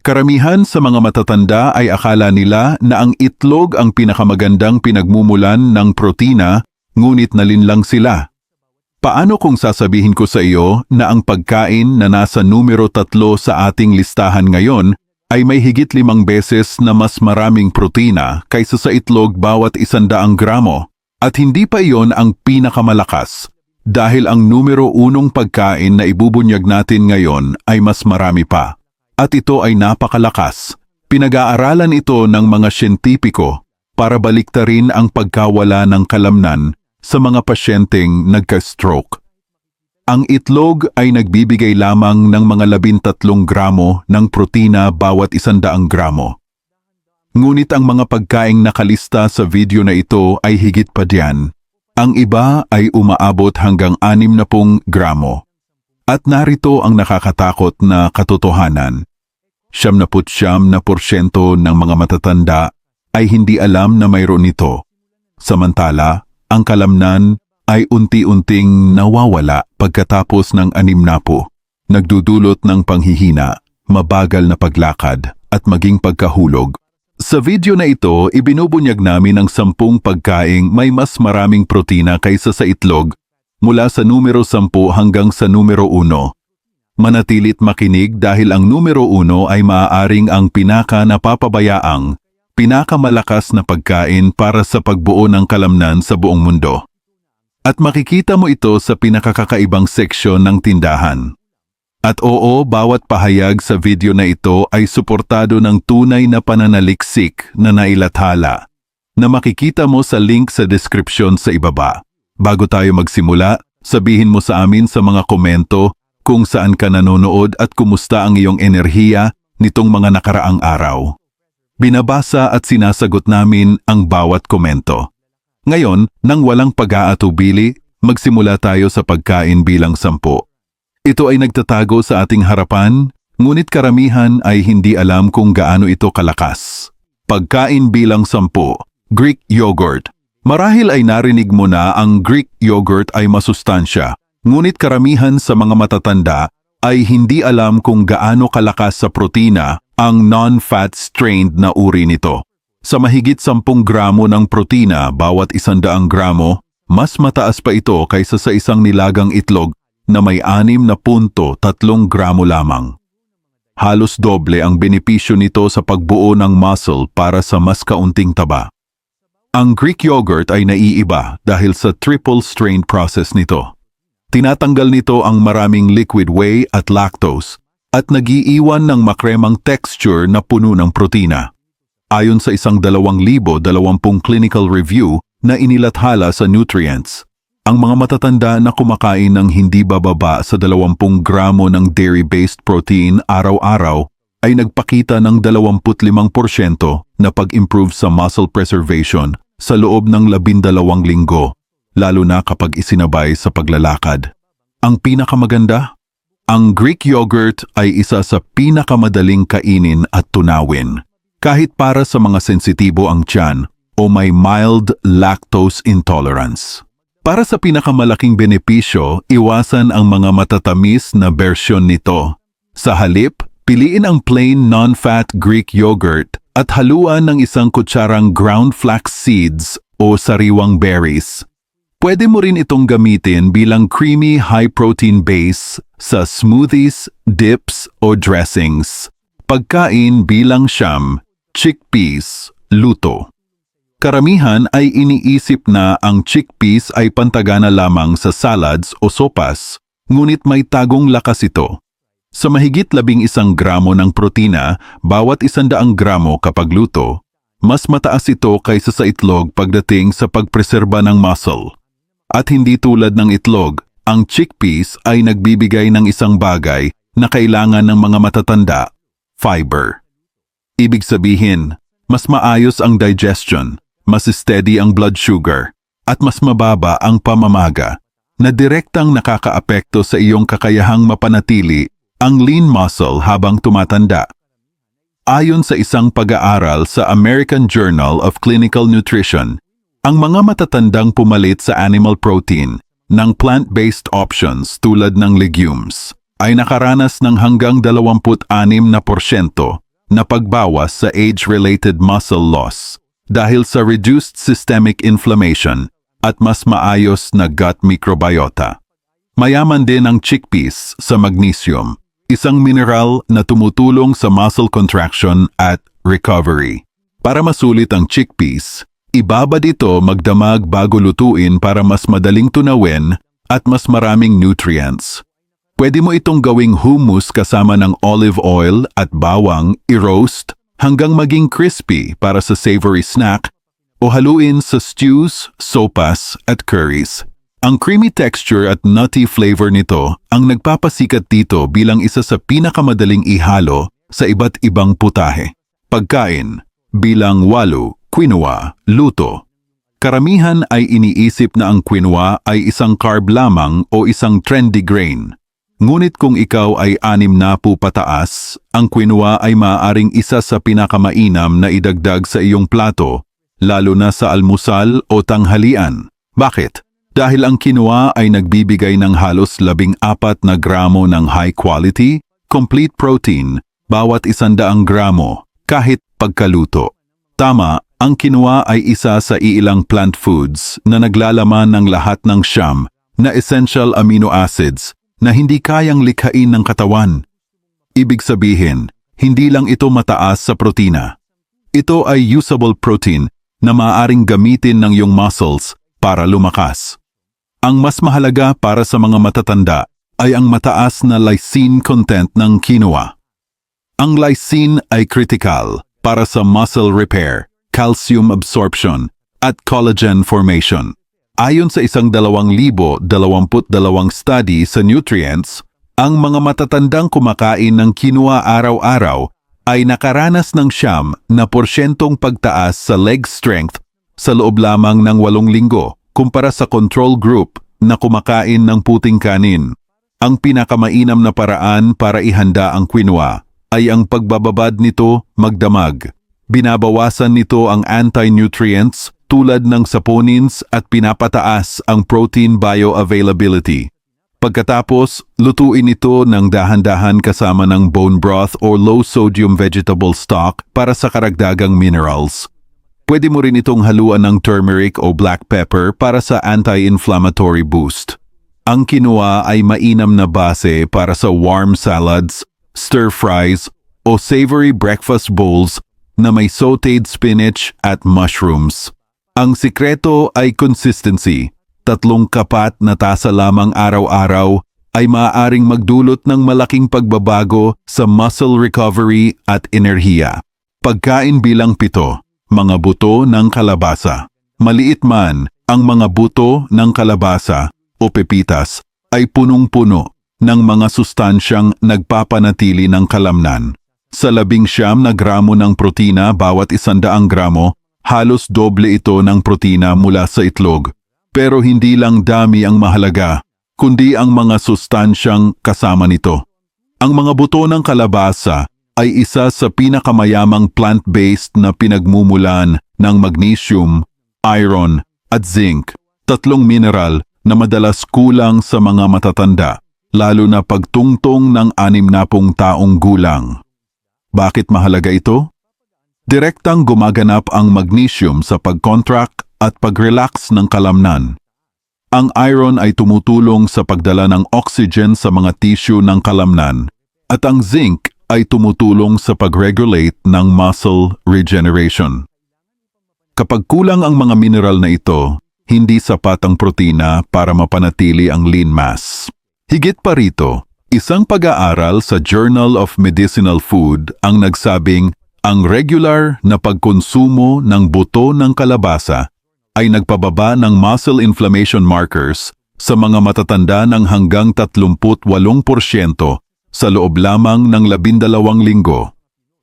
Karamihan sa mga matatanda ay akala nila na ang itlog ang pinakamagandang pinagmumulan ng protina, ngunit nalinlang sila. Paano kung sasabihin ko sa iyo na ang pagkain na nasa numero tatlo sa ating listahan ngayon ay may higit limang beses na mas maraming protina kaysa sa itlog bawat isandaang gramo at hindi pa iyon ang pinakamalakas dahil ang numero unong pagkain na ibubunyag natin ngayon ay mas marami pa. At ito ay napakalakas. Pinag-aaralan ito ng mga siyentipiko para baliktarin ang pagkawala ng kalamnan sa mga pasyenteng nagka-stroke. Ang itlog ay nagbibigay lamang ng mga labintatlong gramo ng protina bawat isandaang gramo. Ngunit ang mga pagkaing nakalista sa video na ito ay higit pa diyan. Ang iba ay umaabot hanggang 60 gramo. At narito ang nakakatakot na katotohanan. Siyam na porsyento ng mga matatanda ay hindi alam na mayroon nito. Samantala, ang kalamnan ay unti-unting nawawala pagkatapos ng anim na po, nagdudulot ng panghihina, mabagal na paglakad at maging pagkahulog. Sa video na ito, ibinubunyag namin ang sampung pagkaing may mas maraming protina kaysa sa itlog mula sa numero 10 hanggang sa numero 1. Manatilit makinig dahil ang numero 1 ay maaaring ang pinaka napapabayaang, pinakamalakas na pagkain para sa pagbuo ng kalamnan sa buong mundo. At makikita mo ito sa pinakakakaibang seksyon ng tindahan. At oo, bawat pahayag sa video na ito ay suportado ng tunay na pananaliksik na nailathala na makikita mo sa link sa description sa ibaba. Bago tayo magsimula, sabihin mo sa amin sa mga komento kung saan ka nanonood at kumusta ang iyong enerhiya nitong mga nakaraang araw. Binabasa at sinasagot namin ang bawat komento. Ngayon, nang walang pag-aatubili, magsimula tayo sa pagkain bilang sampo. Ito ay nagtatago sa ating harapan, ngunit karamihan ay hindi alam kung gaano ito kalakas. Pagkain bilang sampo, Greek yogurt. Marahil ay narinig mo na ang Greek yogurt ay masustansya, ngunit karamihan sa mga matatanda ay hindi alam kung gaano kalakas sa protina ang non-fat strained na uri nito. Sa mahigit 10 gramo ng protina bawat 100 gramo, mas mataas pa ito kaysa sa isang nilagang itlog na may 6 na punto 3 gramo lamang. Halos doble ang benepisyo nito sa pagbuo ng muscle para sa mas kaunting taba. Ang Greek yogurt ay naiiba dahil sa triple strain process nito. Tinatanggal nito ang maraming liquid whey at lactose at nagiiwan ng makremang texture na puno ng protina. Ayon sa isang 2,020 clinical review na inilathala sa Nutrients, ang mga matatanda na kumakain ng hindi bababa sa 20 gramo ng dairy-based protein araw-araw ay nagpakita ng 25% na pag-improve sa muscle preservation sa loob ng 12 linggo, lalo na kapag isinabay sa paglalakad. Ang pinakamaganda, ang Greek yogurt ay isa sa pinakamadaling kainin at tunawin, kahit para sa mga sensitibo ang tiyan o may mild lactose intolerance. Para sa pinakamalaking benepisyo, iwasan ang mga matatamis na bersyon nito. Sa halip, piliin ang plain non-fat Greek yogurt at haluan ng isang kutsarang ground flax seeds o sariwang berries. Pwede mo rin itong gamitin bilang creamy high-protein base sa smoothies, dips o dressings. Pagkain bilang siyam, chickpeas, luto. Karamihan ay iniisip na ang chickpeas ay pantagana lamang sa salads o sopas, ngunit may tagong lakas ito. Sa mahigit labing isang gramo ng protina, bawat isandaang gramo kapag luto, mas mataas ito kaysa sa itlog pagdating sa pagpreserba ng muscle. At hindi tulad ng itlog, ang chickpeas ay nagbibigay ng isang bagay na kailangan ng mga matatanda, fiber. Ibig sabihin, mas maayos ang digestion, mas steady ang blood sugar, at mas mababa ang pamamaga na direktang nakakaapekto sa iyong kakayahang mapanatili ang lean muscle habang tumatanda. Ayon sa isang pag-aaral sa American Journal of Clinical Nutrition, ang mga matatandang pumalit sa animal protein ng plant-based options tulad ng legumes ay nakaranas ng hanggang 26 na porsyento na pagbawas sa age-related muscle loss dahil sa reduced systemic inflammation at mas maayos na gut microbiota. Mayaman din ang chickpeas sa magnesium, isang mineral na tumutulong sa muscle contraction at recovery. Para masulit ang chickpeas, ibabad ito magdamag bago lutuin para mas madaling tunawin at mas maraming nutrients. Pwede mo itong gawing hummus kasama ng olive oil at bawang, i-roast hanggang maging crispy para sa savory snack o haluin sa stews, sopas at curries. Ang creamy texture at nutty flavor nito ang nagpapasikat dito bilang isa sa pinakamadaling ihalo sa iba't ibang putahe. Pagkain, bilang walo, quinoa, luto. Karamihan ay iniisip na ang quinoa ay isang carb lamang o isang trendy grain. Ngunit kung ikaw ay anim na po pataas, ang quinoa ay maaaring isa sa pinakamainam na idagdag sa iyong plato, lalo na sa almusal o tanghalian. Bakit? Dahil ang quinoa ay nagbibigay ng halos labing apat na gramo ng high quality, complete protein, bawat isandaang gramo, kahit pagkaluto. Tama, ang quinoa ay isa sa iilang plant foods na naglalaman ng lahat ng siyam na essential amino acids na hindi kayang likhain ng katawan. Ibig sabihin, hindi lang ito mataas sa protina. Ito ay usable protein na maaaring gamitin ng iyong muscles para lumakas. Ang mas mahalaga para sa mga matatanda ay ang mataas na lysine content ng quinoa. Ang lysine ay critical para sa muscle repair, calcium absorption, at collagen formation. Ayon sa isang dalawang libo dalawamput dalawang study sa nutrients, ang mga matatandang kumakain ng quinoa araw-araw ay nakaranas ng siyam na porsyentong pagtaas sa leg strength sa loob lamang ng walong linggo kumpara sa control group na kumakain ng puting kanin. Ang pinakamainam na paraan para ihanda ang quinoa ay ang pagbababad nito magdamag. Binabawasan nito ang anti-nutrients tulad ng saponins at pinapataas ang protein bioavailability. Pagkatapos, lutuin ito ng dahan-dahan kasama ng bone broth or low-sodium vegetable stock para sa karagdagang minerals. Pwede mo rin itong haluan ng turmeric o black pepper para sa anti-inflammatory boost. Ang quinoa ay mainam na base para sa warm salads, stir fries, o savory breakfast bowls na may sauteed spinach at mushrooms. Ang sikreto ay consistency. Tatlong kapat na tasa lamang araw-araw ay maaaring magdulot ng malaking pagbabago sa muscle recovery at enerhiya. Pagkain bilang pito, mga buto ng kalabasa. Maliit man, ang mga buto ng kalabasa o pepitas ay punong-puno ng mga sustansyang nagpapanatili ng kalamnan. Sa labing siyam na gramo ng protina bawat isandaang gramo, halos doble ito ng protina mula sa itlog. Pero hindi lang dami ang mahalaga, kundi ang mga sustansyang kasama nito. Ang mga buto ng kalabasa ay isa sa pinakamayamang plant-based na pinagmumulan ng magnesium, iron at zinc, tatlong mineral na madalas kulang sa mga matatanda, lalo na pagtungtong ng anim na pong taong gulang. Bakit mahalaga ito? Direktang gumaganap ang magnesium sa pag-contract at pag-relax ng kalamnan. Ang iron ay tumutulong sa pagdala ng oxygen sa mga tissue ng kalamnan at ang zinc ay tumutulong sa pag-regulate ng muscle regeneration. Kapag kulang ang mga mineral na ito, hindi sapat ang protina para mapanatili ang lean mass. Higit pa rito, isang pag-aaral sa Journal of Medicinal Food ang nagsabing ang regular na pagkonsumo ng buto ng kalabasa ay nagpababa ng muscle inflammation markers sa mga matatanda ng hanggang 38% sa loob lamang ng 12 linggo.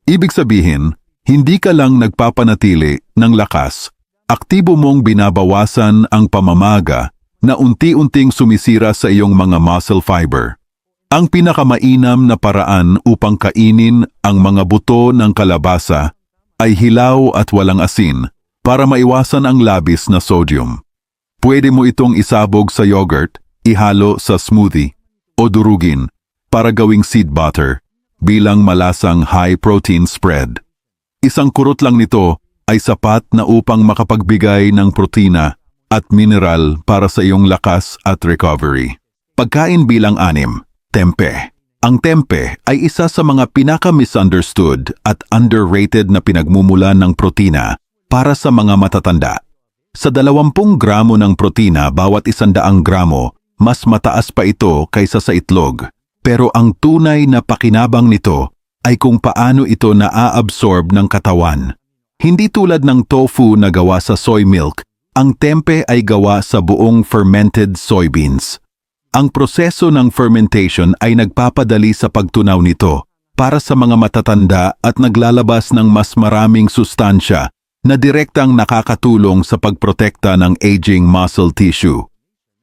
Ibig sabihin, hindi ka lang nagpapanatili ng lakas, aktibo mong binabawasan ang pamamaga na unti-unting sumisira sa iyong mga muscle fiber. Ang pinakamainam na paraan upang kainin ang mga buto ng kalabasa ay hilaw at walang asin para maiwasan ang labis na sodium. Pwede mo itong isabog sa yogurt, ihalo sa smoothie, o durugin para gawing seed butter bilang malasang high-protein spread. Isang kurot lang nito ay sapat na upang makapagbigay ng protina at mineral para sa iyong lakas at recovery. Pagkain bilang anim, tempe. Ang tempe ay isa sa mga pinaka-misunderstood at underrated na pinagmumulan ng protina para sa mga matatanda. Sa 20 gramo ng protina bawat 100 gramo, mas mataas pa ito kaysa sa itlog. Pero ang tunay na pakinabang nito ay kung paano ito naa-absorb ng katawan. Hindi tulad ng tofu na gawa sa soy milk, ang tempe ay gawa sa buong fermented soybeans. Ang proseso ng fermentation ay nagpapadali sa pagtunaw nito para sa mga matatanda at naglalabas ng mas maraming sustansya na direktang nakakatulong sa pagprotekta ng aging muscle tissue.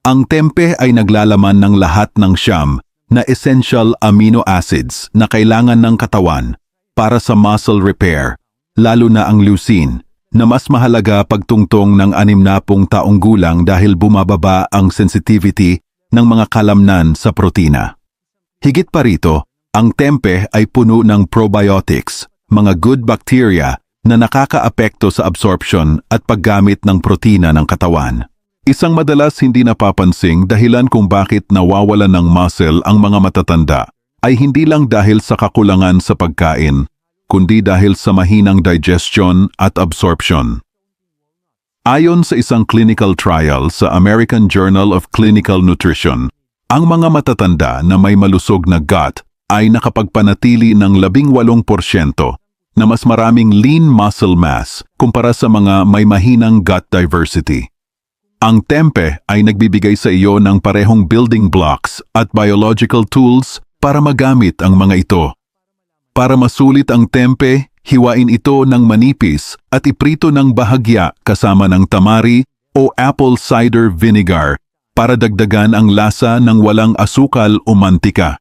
Ang tempe ay naglalaman ng lahat ng siyam na essential amino acids na kailangan ng katawan para sa muscle repair, lalo na ang leucine, na mas mahalaga pagtungtong ng 60 taong gulang dahil bumababa ang sensitivity ng mga kalamnan sa protina. Higit pa rito, ang tempe ay puno ng probiotics, mga good bacteria na nakakaapekto sa absorption at paggamit ng protina ng katawan. Isang madalas hindi napapansing dahilan kung bakit nawawalan ng muscle ang mga matatanda ay hindi lang dahil sa kakulangan sa pagkain, kundi dahil sa mahinang digestion at absorption. Ayon sa isang clinical trial sa American Journal of Clinical Nutrition, ang mga matatanda na may malusog na gut ay nakapagpanatili ng 18% na mas maraming lean muscle mass kumpara sa mga may mahinang gut diversity. Ang tempe ay nagbibigay sa iyo ng parehong building blocks at biological tools para magamit ang mga ito. Para masulit ang tempe, hiwain ito ng manipis at iprito ng bahagya kasama ng tamari o apple cider vinegar para dagdagan ang lasa ng walang asukal o mantika.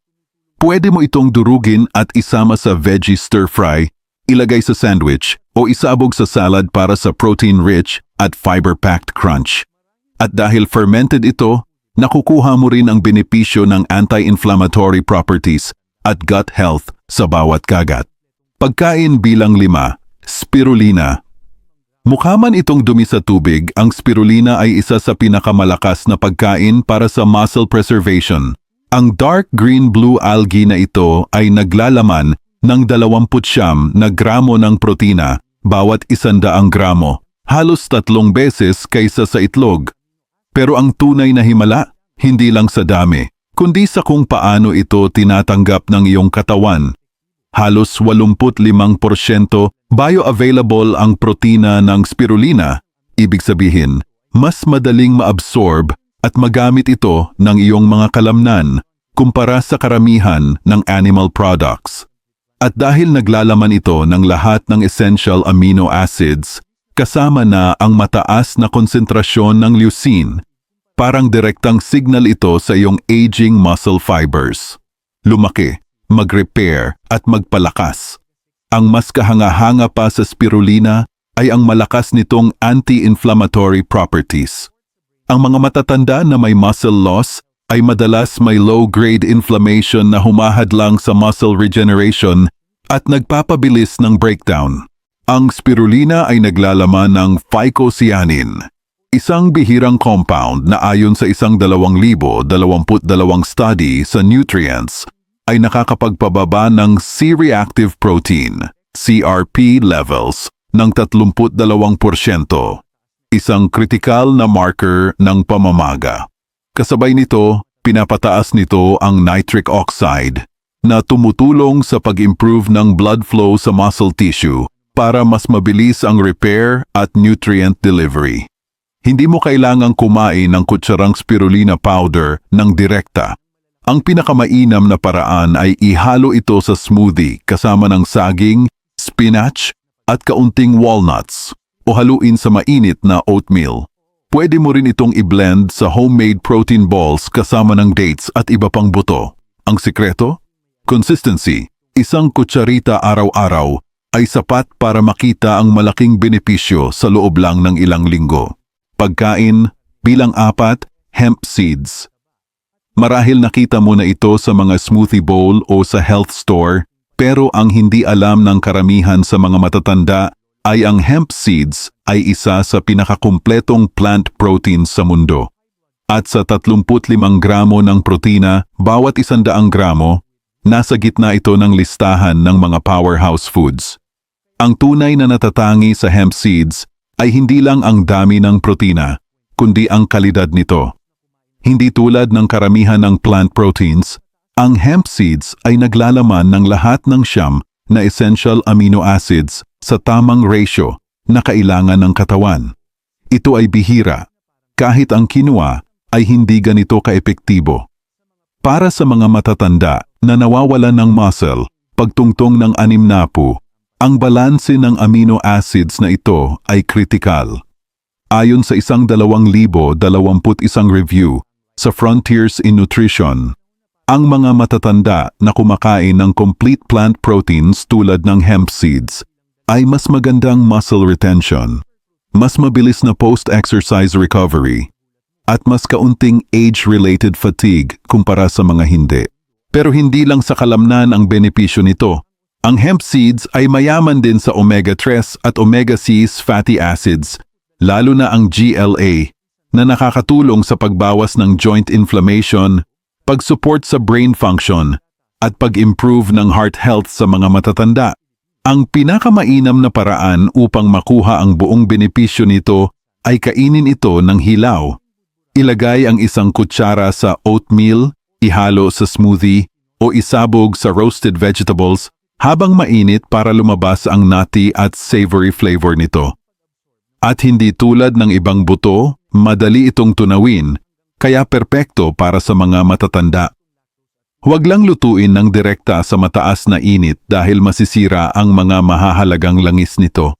Pwede mo itong durugin at isama sa veggie stir-fry, ilagay sa sandwich o isabog sa salad para sa protein-rich at fiber-packed crunch. At dahil fermented ito, nakukuha mo rin ang benepisyo ng anti-inflammatory properties at gut health sa bawat kagat. Pagkain bilang lima, spirulina. Mukha man itong dumi sa tubig, ang spirulina ay isa sa pinakamalakas na pagkain para sa muscle preservation. Ang dark green-blue algae na ito ay naglalaman ng 29 na gramo ng protina bawat isandaang gramo, halos tatlong beses kaysa sa itlog. Pero ang tunay na himala, hindi lang sa dami, kundi sa kung paano ito tinatanggap ng iyong katawan. Halos 85% bioavailable ang protina ng spirulina, ibig sabihin, mas madaling maabsorb at magamit ito ng iyong mga kalamnan kumpara sa karamihan ng animal products. At dahil naglalaman ito ng lahat ng essential amino acids, kasama na ang mataas na konsentrasyon ng leucine, parang direktang signal ito sa iyong aging muscle fibers. Lumaki, mag-repair at magpalakas. Ang mas kahanga-hanga pa sa spirulina ay ang malakas nitong anti-inflammatory properties. Ang mga matatanda na may muscle loss ay madalas may low-grade inflammation na humahadlang sa muscle regeneration at nagpapabilis ng breakdown. Ang spirulina ay naglalaman ng phycocyanin, isang bihirang compound na ayon sa isang 2,022 study sa nutrients ay nakakapagpababa ng C-reactive protein, CRP levels, ng 32%, isang kritikal na marker ng pamamaga. Kasabay nito, pinapataas nito ang nitric oxide na tumutulong sa pag-improve ng blood flow sa muscle tissue para mas mabilis ang repair at nutrient delivery. Hindi mo kailangang kumain ng kutsarang spirulina powder ng direkta ang pinakamainam na paraan ay ihalo ito sa smoothie kasama ng saging, spinach, at kaunting walnuts o haluin sa mainit na oatmeal. Pwede mo rin itong i-blend sa homemade protein balls kasama ng dates at iba pang buto. Ang sikreto? Consistency. Isang kutsarita araw-araw ay sapat para makita ang malaking benepisyo sa loob lang ng ilang linggo. Pagkain, bilang apat, hemp seeds. Marahil nakita mo na ito sa mga smoothie bowl o sa health store, Pero ang hindi alam ng karamihan sa mga matatanda ay ang hemp seeds ay isa sa pinakakumpletong plant protein sa mundo. At sa 35 gramo ng protina bawat 100 gramo, nasa gitna ito ng listahan ng mga powerhouse foods. Ang tunay na natatangi sa hemp seeds ay hindi lang ang dami ng protina, kundi ang kalidad nito. Hindi tulad ng karamihan ng plant proteins, ang hemp seeds ay naglalaman ng lahat ng siyam na essential amino acids sa tamang ratio na kailangan ng katawan. Ito ay bihira. Kahit ang quinoa ay hindi ganito kaepektibo. Para sa mga matatanda na nawawalan ng muscle, pagtungtong ng anim na po, ang balanse ng amino acids na ito ay kritikal. Ayon sa isang 2,021 review sa Frontiers in Nutrition, ang mga matatanda na kumakain ng complete plant proteins tulad ng hemp seeds ay mas magandang muscle retention, mas mabilis na post-exercise recovery, at mas kaunting age-related fatigue kumpara sa mga hindi. Pero hindi lang sa kalamnan ang benepisyo nito. Ang hemp seeds ay mayaman din sa omega-3 at omega-6 fatty acids, lalo na ang GLA, na nakakatulong sa pagbawas ng joint inflammation, pag-support sa brain function, at pag-improve ng heart health sa mga matatanda. Ang pinakamainam na paraan upang makuha ang buong benepisyo nito ay kainin ito ng hilaw. Ilagay ang isang kutsara sa oatmeal, ihalo sa smoothie, o isabog sa roasted vegetables habang mainit para lumabas ang nutty at savory flavor nito. At hindi tulad ng ibang buto, madali itong tunawin kaya perpekto para sa mga matatanda. Huwag lang lutuin ng direkta sa mataas na init dahil masisira ang mga mahahalagang langis nito.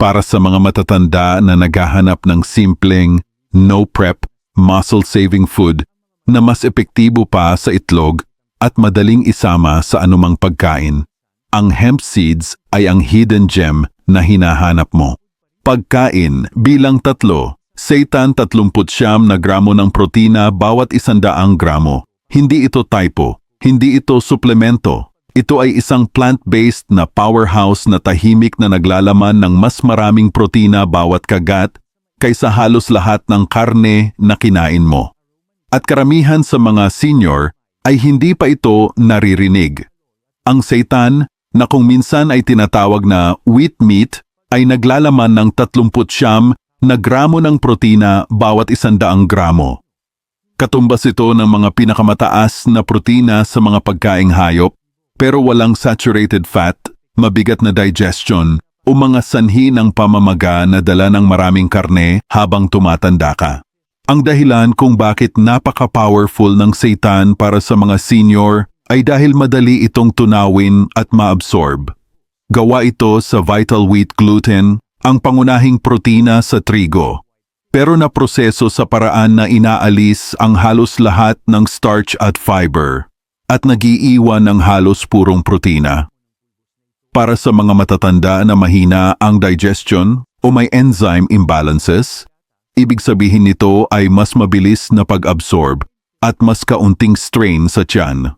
Para sa mga matatanda na naghahanap ng simpleng, no-prep, muscle-saving food na mas epektibo pa sa itlog at madaling isama sa anumang pagkain, ang hemp seeds ay ang hidden gem na hinahanap mo. Pagkain bilang tatlo Seitan 39 na gramo ng protina bawat isandaang gramo. Hindi ito typo, hindi ito suplemento. Ito ay isang plant-based na powerhouse na tahimik na naglalaman ng mas maraming protina bawat kagat kaysa halos lahat ng karne na kinain mo. At karamihan sa mga senior ay hindi pa ito naririnig. Ang seitan, na kung minsan ay tinatawag na wheat meat, ay naglalaman ng 39 na gramo ng protina bawat isandaang gramo. Katumbas ito ng mga pinakamataas na protina sa mga pagkaing hayop pero walang saturated fat, mabigat na digestion o mga sanhi ng pamamaga na dala ng maraming karne habang tumatanda ka. Ang dahilan kung bakit napaka-powerful ng seitan para sa mga senior ay dahil madali itong tunawin at maabsorb. Gawa ito sa vital wheat gluten, ang pangunahing protina sa trigo, pero naproseso sa paraan na inaalis ang halos lahat ng starch at fiber at nagiiwan ng halos purong protina. Para sa mga matatanda na mahina ang digestion o may enzyme imbalances, ibig sabihin nito ay mas mabilis na pag-absorb at mas kaunting strain sa tiyan.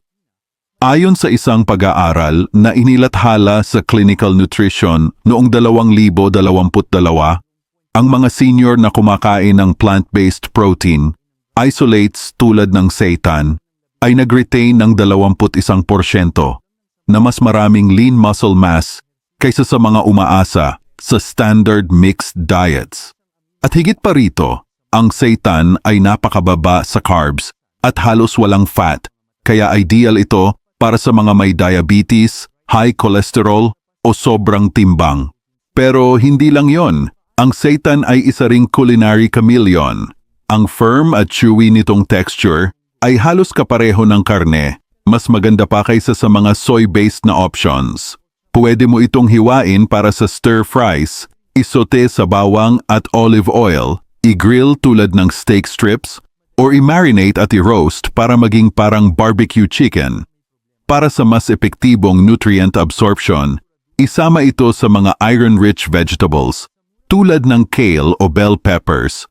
Ayon sa isang pag-aaral na inilathala sa Clinical Nutrition noong 2022, ang mga senior na kumakain ng plant-based protein, isolates tulad ng seitan, ay nag-retain ng 21% na mas maraming lean muscle mass kaysa sa mga umaasa sa standard mixed diets. At higit pa rito, ang seitan ay napakababa sa carbs at halos walang fat, kaya ideal ito para sa mga may diabetes, high cholesterol o sobrang timbang. Pero hindi lang yon. Ang seitan ay isa ring culinary chameleon. Ang firm at chewy nitong texture ay halos kapareho ng karne, mas maganda pa kaysa sa mga soy-based na options. Pwede mo itong hiwain para sa stir fries, isote sa bawang at olive oil, i-grill tulad ng steak strips, or i-marinate at i-roast para maging parang barbecue chicken. Para sa mas epektibong nutrient absorption, isama ito sa mga iron-rich vegetables tulad ng kale o bell peppers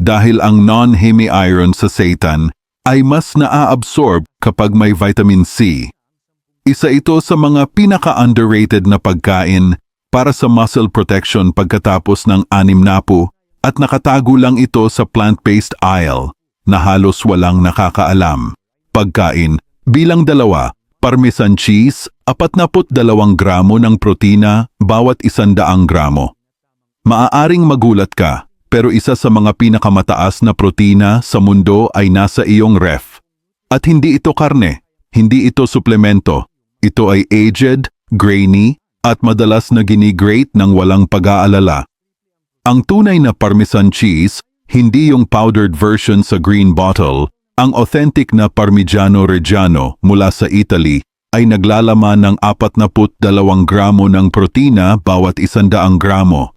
dahil ang non-hemi-iron sa seitan ay mas naa-absorb kapag may vitamin C. Isa ito sa mga pinaka-underrated na pagkain para sa muscle protection pagkatapos ng anim napu at nakatago lang ito sa plant-based aisle na halos walang nakakaalam. Pagkain bilang dalawa, parmesan cheese, 42 gramo ng protina bawat 100 gramo. Maaaring magulat ka, pero isa sa mga pinakamataas na protina sa mundo ay nasa iyong ref. At hindi ito karne, hindi ito suplemento. Ito ay aged, grainy, at madalas na ginigrate ng walang pag-aalala. Ang tunay na parmesan cheese, hindi yung powdered version sa green bottle, ang authentic na Parmigiano Reggiano mula sa Italy ay naglalaman ng 42 gramo ng protina bawat 100 gramo.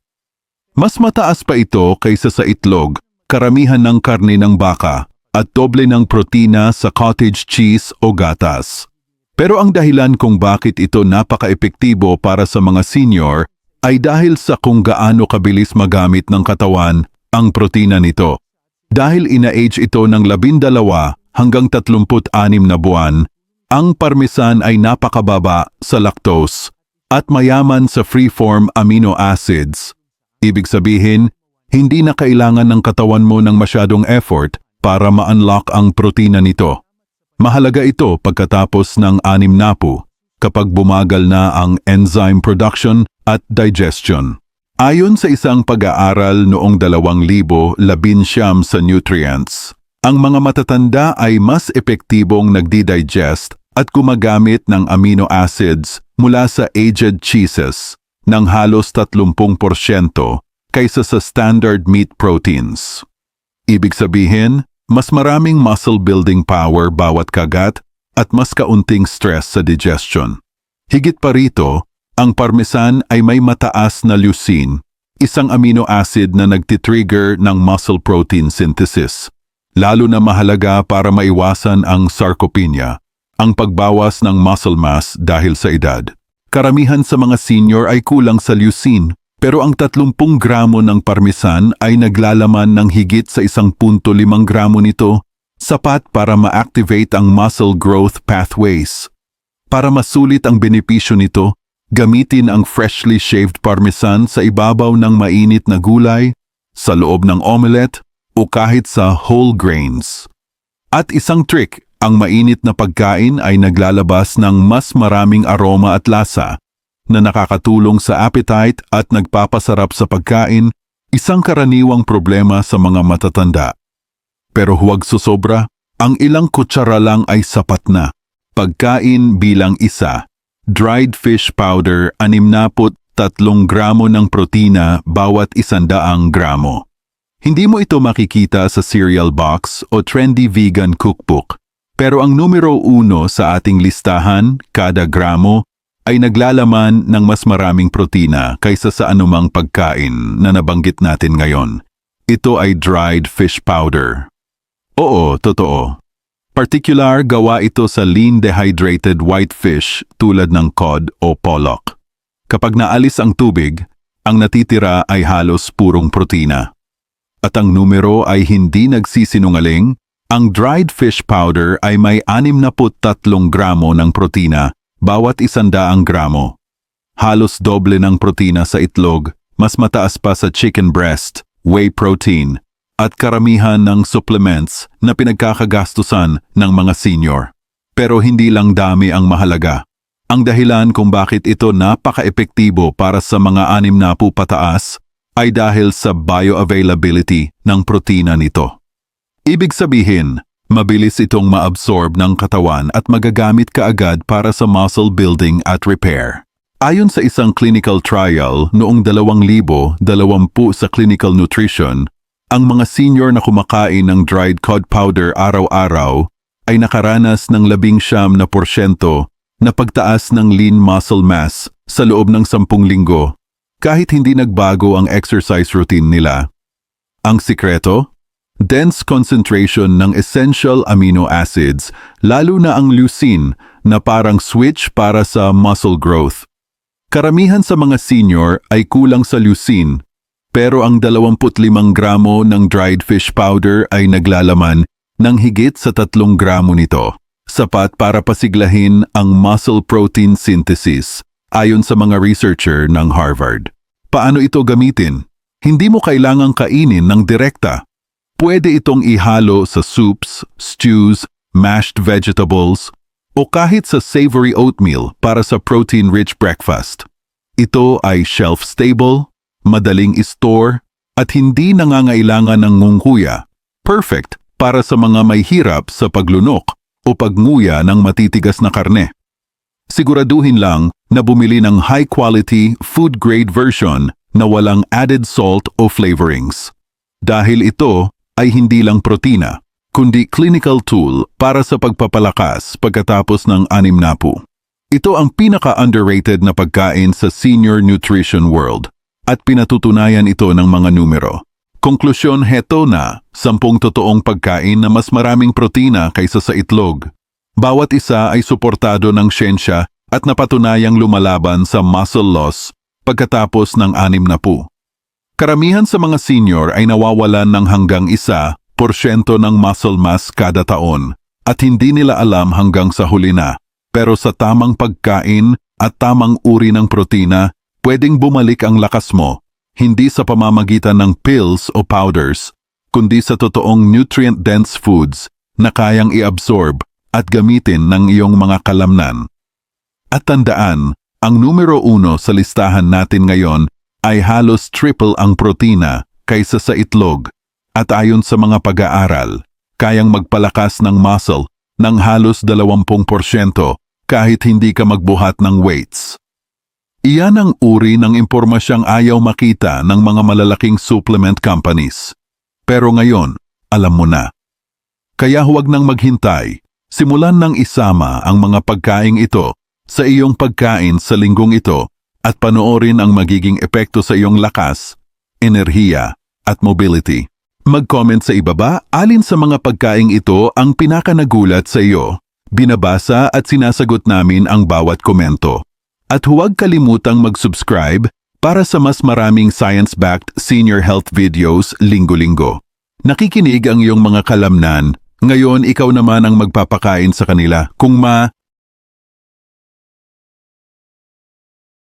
Mas mataas pa ito kaysa sa itlog, karamihan ng karne ng baka, at doble ng protina sa cottage cheese o gatas. Pero ang dahilan kung bakit ito napaka-epektibo para sa mga senior ay dahil sa kung gaano kabilis magamit ng katawan ang protina nito. Dahil ina-age ito ng 12 hanggang 36 na buwan, ang parmesan ay napakababa sa lactose at mayaman sa free-form amino acids. Ibig sabihin, hindi na kailangan ng katawan mo ng masyadong effort para ma-unlock ang protina nito. Mahalaga ito pagkatapos ng anim napu kapag bumagal na ang enzyme production at digestion. Ayon sa isang pag-aaral noong 2019 sa nutrients, ang mga matatanda ay mas epektibong nagdi-digest at gumagamit ng amino acids mula sa aged cheeses ng halos 30% kaysa sa standard meat proteins. Ibig sabihin, mas maraming muscle building power bawat kagat at mas kaunting stress sa digestion. Higit pa rito, ang parmesan ay may mataas na leucine, isang amino acid na nagtitrigger ng muscle protein synthesis. Lalo na mahalaga para maiwasan ang sarcopenia, ang pagbawas ng muscle mass dahil sa edad. Karamihan sa mga senior ay kulang sa leucine, pero ang 30 gramo ng parmesan ay naglalaman ng higit sa 1.5 gramo nito, sapat para ma-activate ang muscle growth pathways. Para masulit ang benepisyo nito, Gamitin ang freshly shaved parmesan sa ibabaw ng mainit na gulay, sa loob ng omelette, o kahit sa whole grains. At isang trick, ang mainit na pagkain ay naglalabas ng mas maraming aroma at lasa na nakakatulong sa appetite at nagpapasarap sa pagkain, isang karaniwang problema sa mga matatanda. Pero huwag susobra, ang ilang kutsara lang ay sapat na. Pagkain bilang isa dried fish powder 63 gramo ng protina bawat isandaang gramo. Hindi mo ito makikita sa cereal box o trendy vegan cookbook, pero ang numero uno sa ating listahan, kada gramo, ay naglalaman ng mas maraming protina kaysa sa anumang pagkain na nabanggit natin ngayon. Ito ay dried fish powder. Oo, totoo. Particular gawa ito sa lean dehydrated white fish tulad ng cod o pollock. Kapag naalis ang tubig, ang natitira ay halos purong protina. At ang numero ay hindi nagsisinungaling, ang dried fish powder ay may 63 gramo ng protina bawat isandaang gramo. Halos doble ng protina sa itlog, mas mataas pa sa chicken breast, whey protein, at karamihan ng supplements na pinagkakagastusan ng mga senior. Pero hindi lang dami ang mahalaga. Ang dahilan kung bakit ito napaka-epektibo para sa mga anim na pataas ay dahil sa bioavailability ng protina nito. Ibig sabihin, mabilis itong maabsorb ng katawan at magagamit kaagad para sa muscle building at repair. Ayon sa isang clinical trial noong 2020 sa clinical nutrition, ang mga senior na kumakain ng dried cod powder araw-araw ay nakaranas ng labing siyam na porsyento na pagtaas ng lean muscle mass sa loob ng sampung linggo kahit hindi nagbago ang exercise routine nila. Ang sikreto? Dense concentration ng essential amino acids, lalo na ang leucine na parang switch para sa muscle growth. Karamihan sa mga senior ay kulang sa leucine pero ang 25 gramo ng dried fish powder ay naglalaman ng higit sa 3 gramo nito. sapat para pasiglahin ang muscle protein synthesis ayon sa mga researcher ng Harvard. Paano ito gamitin? Hindi mo kailangang kainin ng direkta. Pwede itong ihalo sa soups, stews, mashed vegetables, o kahit sa savory oatmeal para sa protein-rich breakfast. Ito ay shelf-stable, madaling store, at hindi nangangailangan ng ngungkuya. Perfect para sa mga may hirap sa paglunok o pagnguya ng matitigas na karne. Siguraduhin lang na bumili ng high-quality, food-grade version na walang added salt o flavorings. Dahil ito ay hindi lang protina, kundi clinical tool para sa pagpapalakas pagkatapos ng anim na po. Ito ang pinaka-underrated na pagkain sa senior nutrition world at pinatutunayan ito ng mga numero. Konklusyon heto na, sampung totoong pagkain na mas maraming protina kaysa sa itlog. Bawat isa ay suportado ng siyensya at napatunayang lumalaban sa muscle loss pagkatapos ng anim na po. Karamihan sa mga senior ay nawawalan ng hanggang isa porsyento ng muscle mass kada taon at hindi nila alam hanggang sa huli na. Pero sa tamang pagkain at tamang uri ng protina, pwedeng bumalik ang lakas mo, hindi sa pamamagitan ng pills o powders, kundi sa totoong nutrient-dense foods na kayang i-absorb at gamitin ng iyong mga kalamnan. At tandaan, ang numero uno sa listahan natin ngayon ay halos triple ang protina kaysa sa itlog at ayon sa mga pag-aaral, kayang magpalakas ng muscle ng halos 20% kahit hindi ka magbuhat ng weights. Iyan ang uri ng impormasyang ayaw makita ng mga malalaking supplement companies. Pero ngayon, alam mo na. Kaya huwag nang maghintay, simulan ng isama ang mga pagkaing ito sa iyong pagkain sa linggong ito at panoorin ang magiging epekto sa iyong lakas, enerhiya at mobility. Mag-comment sa ibaba alin sa mga pagkaing ito ang pinakanagulat sa iyo. Binabasa at sinasagot namin ang bawat komento. At huwag kalimutang mag-subscribe para sa mas maraming science-backed senior health videos linggo-linggo. Nakikinig ang iyong mga kalamnan. Ngayon ikaw naman ang magpapakain sa kanila. Kung ma,